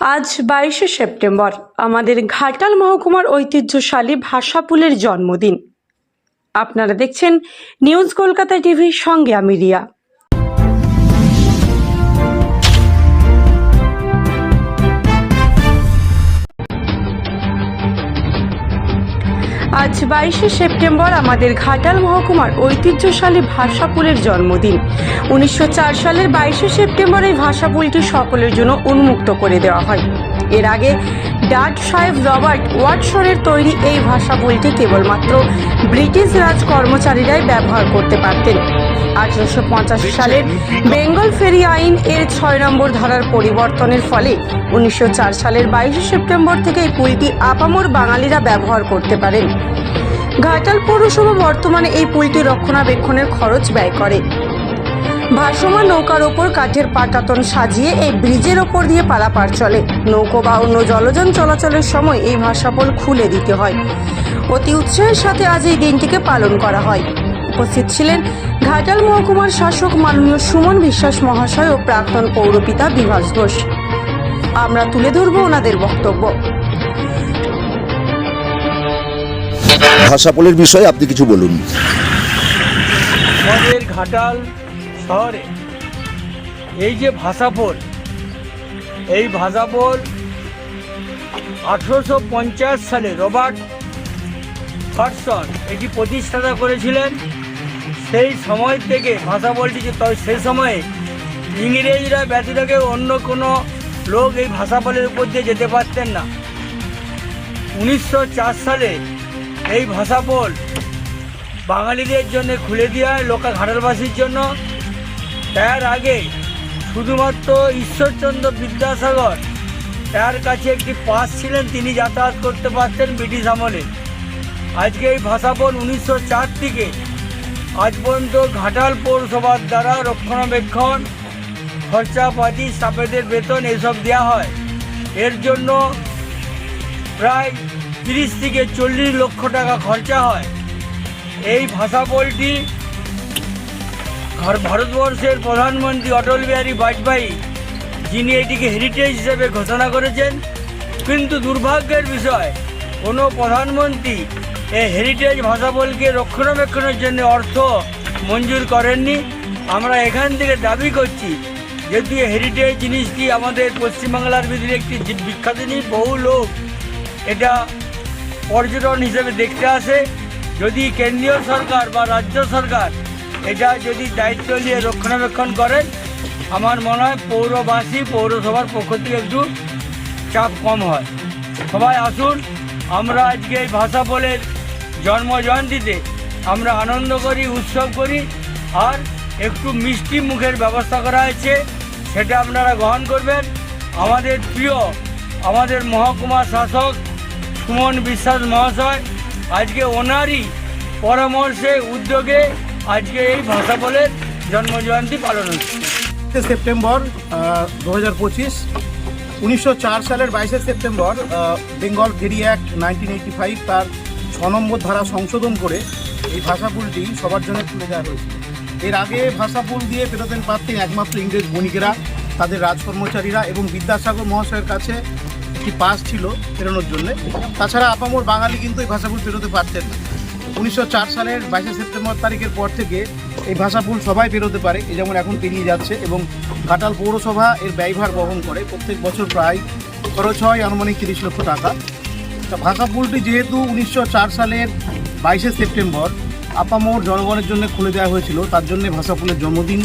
আজ বাইশে সেপ্টেম্বর, আমাদের ঘাটাল মহকুমার ঐতিহ্যশালী ভাষাপুলের জন্মদিন। আপনারা দেখছেন নিউজ কলকাতা টিভির সঙ্গে আমি রিয়া। বাইশে সেপ্টেম্বর আমাদের ঘাটাল মহকুমার ঐতিহ্যশালী ভাষাপুলের জন্মদিন। উনিশশো চার সালের বাইশে সেপ্টেম্বর এই ভাষাপুলটি সকলের জন্য উন্মুক্ত করে দেওয়া হয়। এর আগে ডাট সাহেব রবার্ট ওয়াটসনের তৈরি এই ভাষাপুলটি কেবলমাত্র ব্রিটিশ রাজ কর্মচারীরাই ব্যবহার করতে পারতেন। আঠারোশো পঁচাশি সালের বেঙ্গল ফেরি আইন এর ছয় নম্বর ধারার পরিবর্তনের ফলে উনিশশো চার সালের বাইশে সেপ্টেম্বর থেকে এই পুলটি আপামর বাঙালিরা ব্যবহার করতে পারেন। ঘাটাল পৌরসভা বর্তমানে এই পুলটি রক্ষণাবেক্ষণের খরচ ব্যয় করে। ভাসমান নৌকার ওপর কাঠের পাটাতন সাজিয়ে এই ব্রিজের ওপর দিয়ে পারাপার চলে। নৌকো বা অন্য জলযান চলাচলের সময় এই ভাষাপোল খুলে দিতে হয়। অতি উৎসাহের সাথে আজ এই দিনটিকে পালন করা হয়। উপস্থিত ছিলেন ঘাটাল মহকুমার শাসক মাননীয় সুমন বিশ্বাস মহাশয় ও প্রাক্তন পৌরপিতা বিভাস ঘোষ। আমরা তুলে ধরব ওনাদের বক্তব্য। ভাষাপোলের বিষয়ে আপনি কিছু বলুন। আমাদের ঘাটাল শহরে এই যে ভাষাপল, এই ভাষাপল আঠেরোশো পঞ্চাশ সালে রবার্ট হটসন এটি প্রতিষ্ঠাতা করেছিলেন। সেই সময় থেকে ভাষাপলটি যে, তবে সেই সময়ে ইংরেজরা ব্যতীতকে অন্য কোনো লোক এই ভাষাপোলের উপর দিয়ে যেতে পারতেন না। উনিশশো চার সালে এই ভাষাপোল বাঙালিদের জন্য খুলে দেওয়া হয় লোকা ঘাটালবাসীর জন্য। তার আগে শুধুমাত্র ঈশ্বরচন্দ্র বিদ্যাসাগর, তার কাছে একটি পাস ছিলেন, তিনি যাতায়াত করতে পারতেন ব্রিটিশ আমলে। আজকে এই ভাষাপন উনিশশো চার থেকে আজ পর্যন্ত ঘাটাল পৌরসভার দ্বারা রক্ষণাবেক্ষণ, খরচাপাতি স্টাফেদের বেতন, এসব দেওয়া হয়। এর জন্য প্রায় তিরিশ থেকে চল্লিশ লক্ষ টাকা খরচা হয়। এই ভাষা বইটি ভারতবর্ষের প্রধানমন্ত্রী অটল বিহারী বাজপেয়ী যিনি এটিকে হেরিটেজ হিসেবে ঘোষণা করেছেন। কিন্তু দুর্ভাগ্যের বিষয়, কোনো প্রধানমন্ত্রী এই হেরিটেজ ভাষাবলকে রক্ষণাবেক্ষণের জন্য অর্থ মঞ্জুর করেননি। আমরা এখান থেকে দাবি করছি, যেহেতু হেরিটেজ জিনিসটি আমাদের পশ্চিমবাংলার ভিতরে একটি বিখ্যাত জিনিস, বহু লোক এটা পর্যটন হিসেবে দেখতে আসে। যদি কেন্দ্রীয় সরকার বা রাজ্য সরকার এটা যদি দায়িত্ব নিয়ে রক্ষণাবেক্ষণ করেন আমার মনে হয় পৌরবাসী পৌরসভার পক্ষ থেকে একটু চাপ কম হয়। সবাই আসুন, আমরা আজকে এই ভাষা বলে জন্ম জয়ন্তীতে আমরা আনন্দ করি, উৎসব করি, আর একটু মিষ্টি মুখের ব্যবস্থা করা হয়েছে, সেটা আপনারা গ্রহণ করবেন। আমাদের প্রিয়, আমাদের মহকুমা শাসক সুমন বিশ্বাস মহাশয়, আজকে ওনারই পরামর্শে, উদ্যোগে আজকে এই ভাষা বলে জন্মজয়ন্তী পালন হচ্ছে। সেপ্টেম্বর দু হাজার পঁচিশ, উনিশশো সালের বাইশে September Bengal ferry act nineteen eighty five তার ছ নম্বর ধারা সংশোধন করে এই ভাষাপুলটি সবার জন্য তুলে দেওয়া হয়েছিল। এর আগে ভাষাপুল দিয়ে পেরোতেন পারতেন একমাত্র ইংরেজ বণিকেরা, তাদের রাজকর্মচারীরা এবং বিদ্যাসাগর মহাশয়ের কাছে একটি পাস ছিল পেরোনোর জন্য। তাছাড়া আপামর বাঙালি কিন্তু এই ভাষাপুল পেরোতে পারতেন না। উনিশশো চার সালের বাইশে সেপ্টেম্বর তারিখের পর থেকে এই ভাষাপুল সবাই পেরোতে পারে, এই যেমন এখন পেরিয়ে যাচ্ছে এবং ঘাটাল পৌরসভা এর ব্যয়ভার বহন করে। প্রত্যেক বছর প্রায় খরচ হয় আনুমানিক তিরিশ লক্ষ টাকা। তা ভাষাপুলটি যেহেতু উনিশশো চার সালের বাইশে সেপ্টেম্বর আপামোর জনগণের জন্য খুলে দেওয়া হয়েছিল, তার জন্য ভাষাপুলের জন্মদিন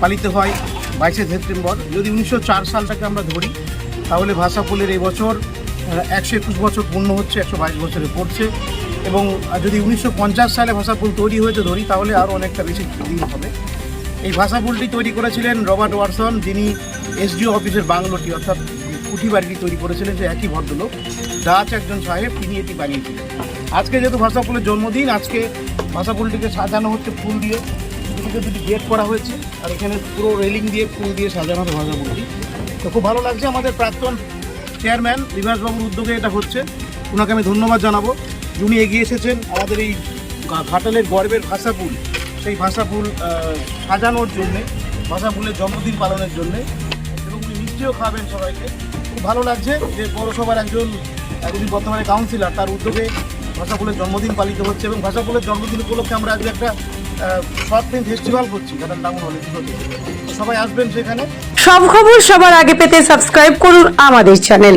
পালিত হয় বাইশে সেপ্টেম্বর। যদি উনিশশো চার সালটাকে আমরা ধরি তাহলে ভাষাপুলের এই বছর একশো একুশ বছর পূর্ণ হচ্ছে, একশো বাইশ বছরে পড়ছে। এবং যদি উনিশশো পঞ্চাশ সালে ভাষাপুল তৈরি হয়েছে ধরি, তাহলে আরও অনেকটা বেশি দিন হবে। এই ভাষাপুলটি তৈরি করেছিলেন রবার্ট ওয়াটসন, যিনি এসডিও অফিসের বাংলোটি অর্থাৎ কুঠি বাড়িটি তৈরি করেছিলেন যে একই ভদ্রলোক, ডাচ একজন সাহেব, তিনি এটি বানিয়েছিলেন। আজকে যেহেতু ভাষাপুলের জন্মদিন, আজকে ভাষাপুলটিকে সাজানো হচ্ছে ফুল দিয়ে। দুদিকে দুটি গেট করা হয়েছে, আর এখানে পুরো রেলিং দিয়ে ফুল দিয়ে সাজানো হবে ভাষাপুলটি তো খুব ভালো লাগছে আমাদের প্রাক্তন চেয়ারম্যান বিভাসবাবুর উদ্যোগে এটা হচ্ছে। ওনাকে আমি ধন্যবাদ জানাব। উনি এগিয়ে এসেছেন আমাদের এই ঘাটালের গর্বের ভাষাপুল সেই ভাষাপুল সাজানোর জন্যে ভাষাপুলের জন্মদিন পালনের জন্যে। এবং উনি মিষ্টিও খাবেন সবাইকে। খুব ভালো লাগছে যে পৌরসভার একজন একজন বর্তমানে কাউন্সিলর তার উদ্যোগে ভাষাপুলের জন্মদিন পালিত হচ্ছে। এবং ভাষাপুলের জন্মদিন উপলক্ষে আমরা আজকে একটা শর্ট ফিল্ম ফেস্টিভ্যাল করছি যাদের নাম হলে সবাই আসবেন সেখানে। সব খবর সবার আগে পেতে সাবস্ক্রাইব করুন আমাদের চ্যানেল